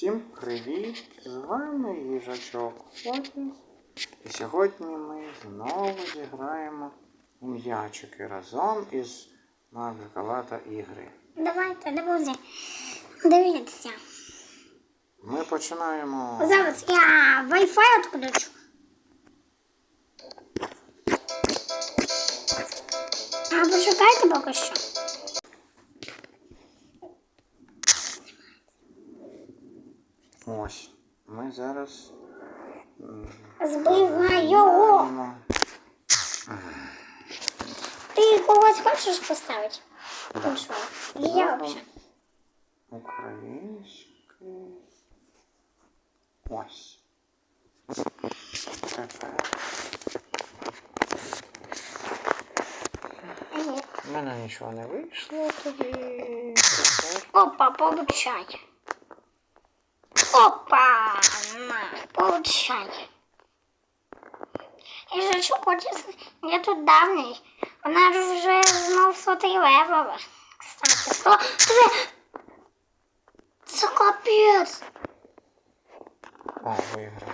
Всім привіт! З вами їжачок Фотіс. І сьогодні ми знову зіграємо у м'ячики разом із Магикалата ігри. Давайте, друзі, дивіться. Ми починаємо. Зараз я Wi-Fi відключу. А почекайте поки що. Ось. Ми зараз. Збивай його. Ти когось хочеш поставити? Іншого. Я взагалі. Український. Ось. У мене нічого не вийшло тоді. Опа, получай. Опа, на, получай. І же що хочеш, я тут давній. Вона ж вже знов сотий левела. Кстати, сто... Це... Це капець. О, виграв.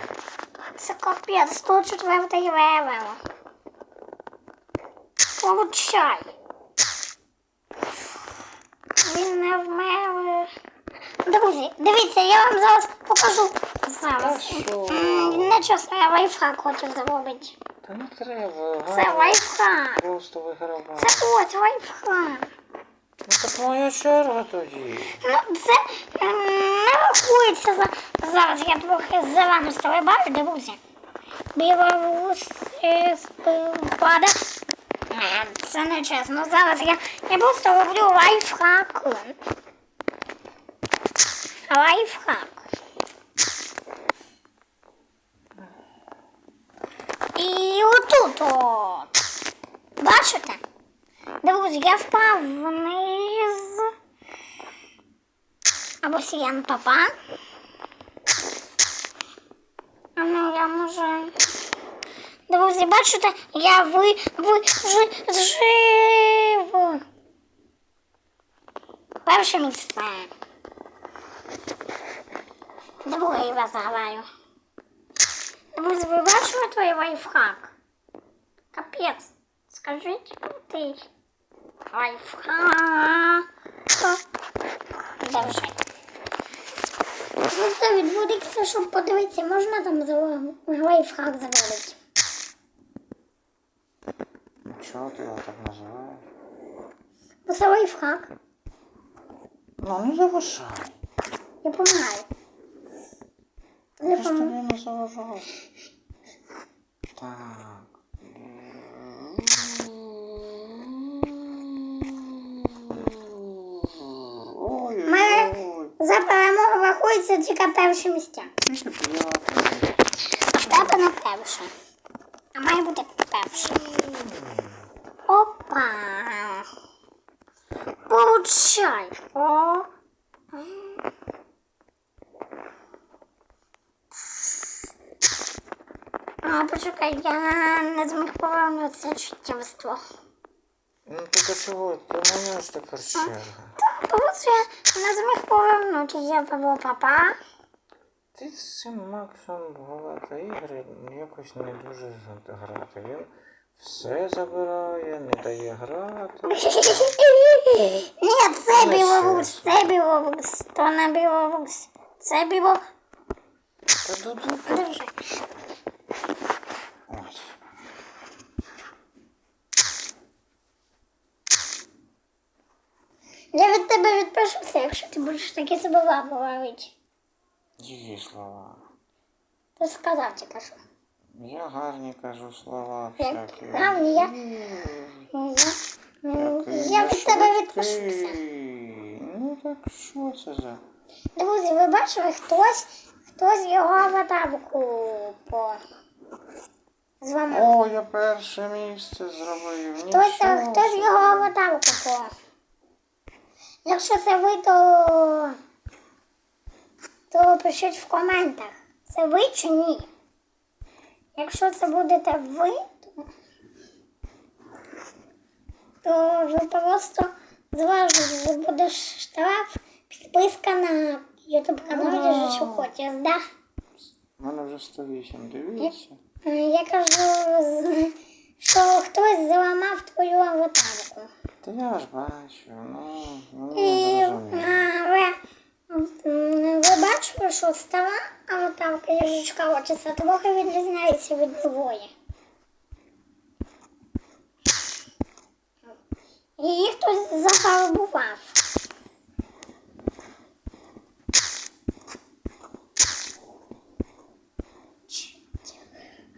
Це капець, 104 левел. Получай. Він не вмер. Друзі, дивіться, я вам зараз покажу. Зараз. що? М, я лайфхак хочу зробити. Та не треба. Це лайфхак. Просто вигравав. Це ось лайфхак. Ну так моя черга тоді. Ну, це м, не рахується за... зараз. Я трохи зелену стрибаю, друзі. Білорус е, спада. Е, Це не чесно. Зараз я, я просто роблю лайфхак. Лайфхак. І отут от. Бачите? Друзі, я впав вниз. Або сіян папа. А ну я може. Друзі, бачите, я ви, ви жи, живу. Перше місце. Я вас згадаю. Друзі, ви бачили твій лайфхак? Капець. Скажіть крутий. Лайфхак. Держи. Просто відводиться, щоб подивитися, можна там лайфхак заводити. Чого ти його так називаєш? Бо це лайфхак. Ну, не заважай. Я помагаю. Я ж тобі не заважав. Так. Ой, Ми- За перемогу рахується тільки перші місця. А в тебе не перше. А має бути перше. Опа. Получай. О. А, почекай, я не зміг повернутися чуттєвство. Ну так а чого? Ти моя ж тепер черга. Просто я не зміг повернутися. Я папа папа. Ти з цим Максом багато ігри якось не дуже грати. Він все забирає, не дає грати. Ні, це білорус, це білорус, то не білорус. Це білорус. Та дуду. Держи. Ось. Я від тебе відпишуся, якщо ти будеш такі слова говорити. Які слова? Ти сказав тільки що. Я гарні кажу слова всякі. гарні, я- М, Я, від тебе відпишуся. Ну так що це за? Друзі, ви бачили, хтось, хтось його аватарку по... зламав. О, я перше місце зробив. Хтось, Нічого хтось його аватарку по... Якщо це ви, то... то пишіть в коментах. Це ви чи ні? Якщо це будете ви, то, то ви просто з вас буде штраф, підписка на ютуб канал Їжачок Отіс, да? У мене вже 108, дивіться. Я кажу, що хтось зламав твою аватарку. Та я ж бачу, ну, ну І не а, ви, ви бачили, що стара аватарка Їжачка Отіса трохи відрізняється від нової. Її хтось зафарбував.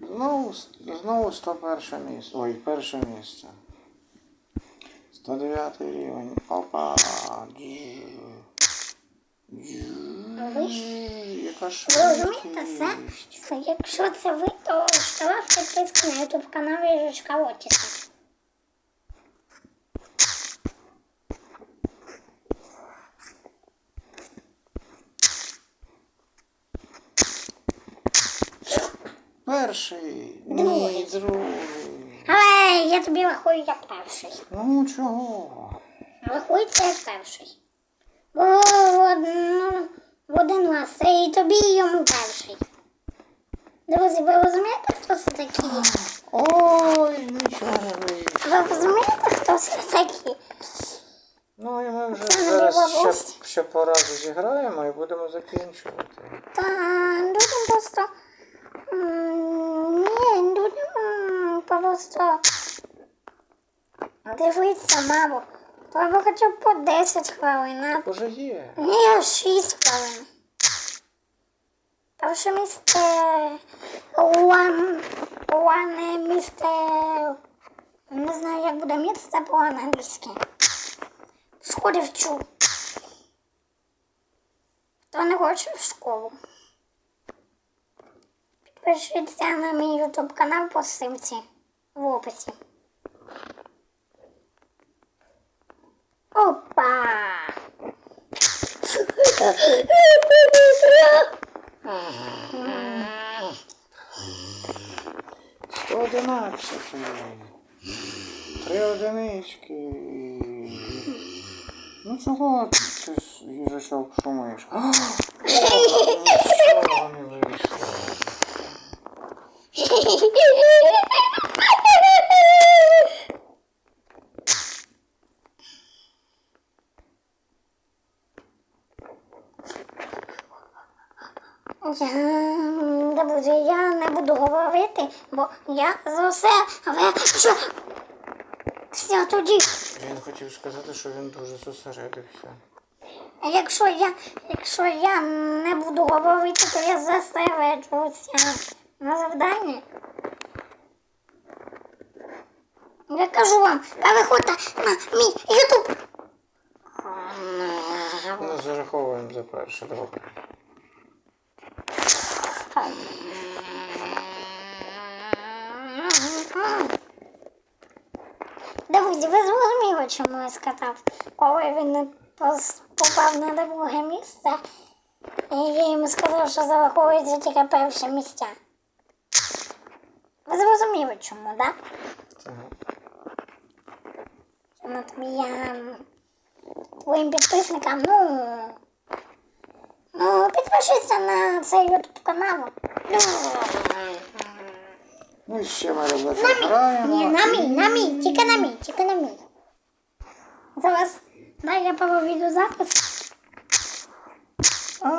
Знову, знову 101 місце. Ой, перше місце. 109 рівень. Опа. Яка розумієте, швидкість. якщо це ви, то ставте підписку на ютуб канал Їжачка Отіса. Перший. Другий. Другий. Я тобі рахую як перший. Ну чого? Рахується як перший. Бо одну- в один раз це і тобі, і йому перший. Друзі, ви розумієте, хто це такі? Ой, нічого не вийшло. Ви розумієте, хто це такі? Ну і ми вже Це не зараз ще, бабусь. ще по разу зіграємо і будемо закінчувати. Та людям просто. м, Ні, людям просто дивитися мало. Треба хоча б по 10 хвилин. а Уже є. Ні, 6 хвилин. Перше місце one, one місце. Не знаю, як буде місце по-англійськи. В школі вчу. Хто не хоче в школу. Підпишіться на мій ютуб канал по ссылці в описі. Опа! 111. Три одинички. Ну чого ти їжачок шумиш? А, о, Нічого не вийшло. Я, друзі, я не буду говорити, бо я за все, але? Все тоді. Він хотів сказати, що він дуже зосередився. Якщо я, якщо я не буду говорити, то я зосереджуся на завданні. Я кажу вам, переходьте на мій ютуб. Ну, зараховуємо за перше, добре. Друзі, ви зрозуміли, чому я сказав, коли він не попав на друге місце, і я йому сказав, що зараховується тільки перше місця. Ви зрозуміли, чому, так? Да? Ну, тобі я твоїм підписникам, ну. Ну, підпишіться на цей ютуб канал. Ну, Ну і ще ми граємо. ні, на мій, на мій, тільки на мій, тільки на мій. Зараз дай я пару відеозапис. А,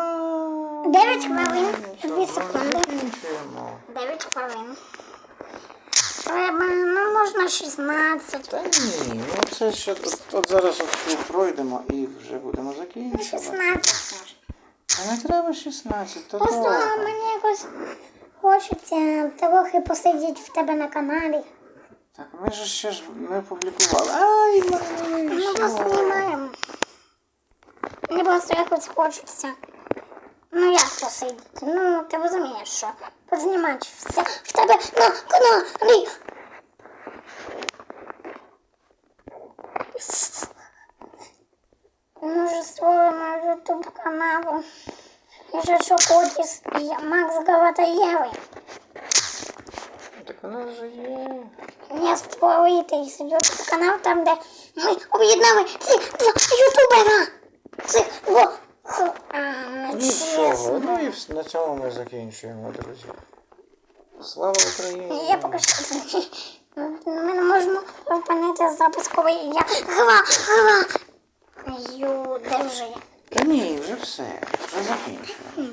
9 хвилин, що, 2 секунди. Закінчуємо. 9 хвилин. Треба, ну можна 16. Та ні, ну це ще от, от зараз от пройдемо і вже будемо Ну, закінчувати. 16 можна. А не треба 16, то Просто довго. мені якось хочеться трохи посидіти в тебе на каналі. Так, ми ж ще ж не публікували. Ай, в мене не Ну, вийшло. познімаємо. Мені просто якось хочеться. Ну як посидіти? Ну, ти розумієш, що познімати в тебе на каналі. Може, створимо ютуб каналу. Їжачок Отіс і Макс Галатаєвий. Так у нас же є. Не створити ютуб канал там, де ми об'єднали ці два ютубера. Цих двох. Не Ну і на цьому ми закінчуємо, друзі. Слава Україні! Я поки що ми не можемо зупинити запис, коли я гва, гва. Ю, де вже я? Та ні, вже все, вже закінчуємо.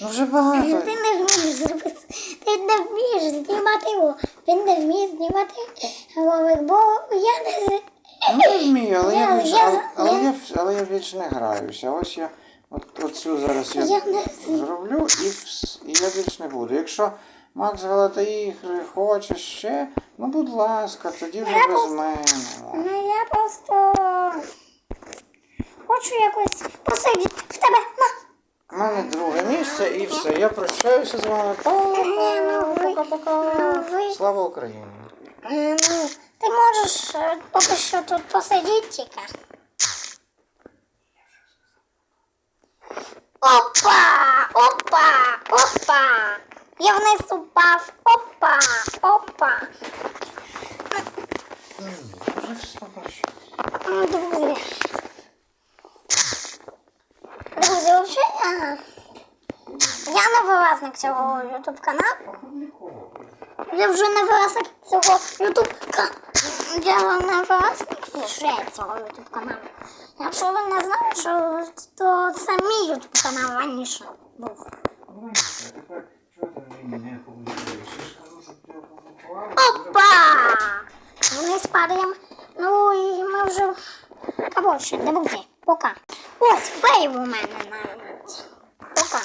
Ну вже багато. Ти не вмієш зробити. Ти не вмієш знімати його. Він не вміє знімати ролик, бо я не Ну, я вмію, але я, Я- більш, я- але, але, я- я, я більш не граюся. Ось я от, оцю зараз я, Я не- зроблю і, і я більш не буду. Якщо Макс Галата ігри хоче ще, ну будь ласка, тоді вже Я без просто- мене. Ну я просто хочу якось посидіти в тебе. На. У мене друге місце і все. Я прощаюся з вами. Ні, ну Пока-пока. ну Слава Україні! Е, Ну, ти можеш е, поки що тут посидіти тільки. Опа! Опа! Я вниз упав. Опа! Опа! Друзі. Друзі, взагалі, я не власник цього ютуб каналу. Я вже не власник цього ютуб каналу. Я не власник вже цього ютуб каналу. Якщо ви не знали, що то це мій ютуб канал раніше був. Опа! Ми спадаємо. Ну і ми вже та не буде. Пока. Ось фейв у мене навіть. Пока.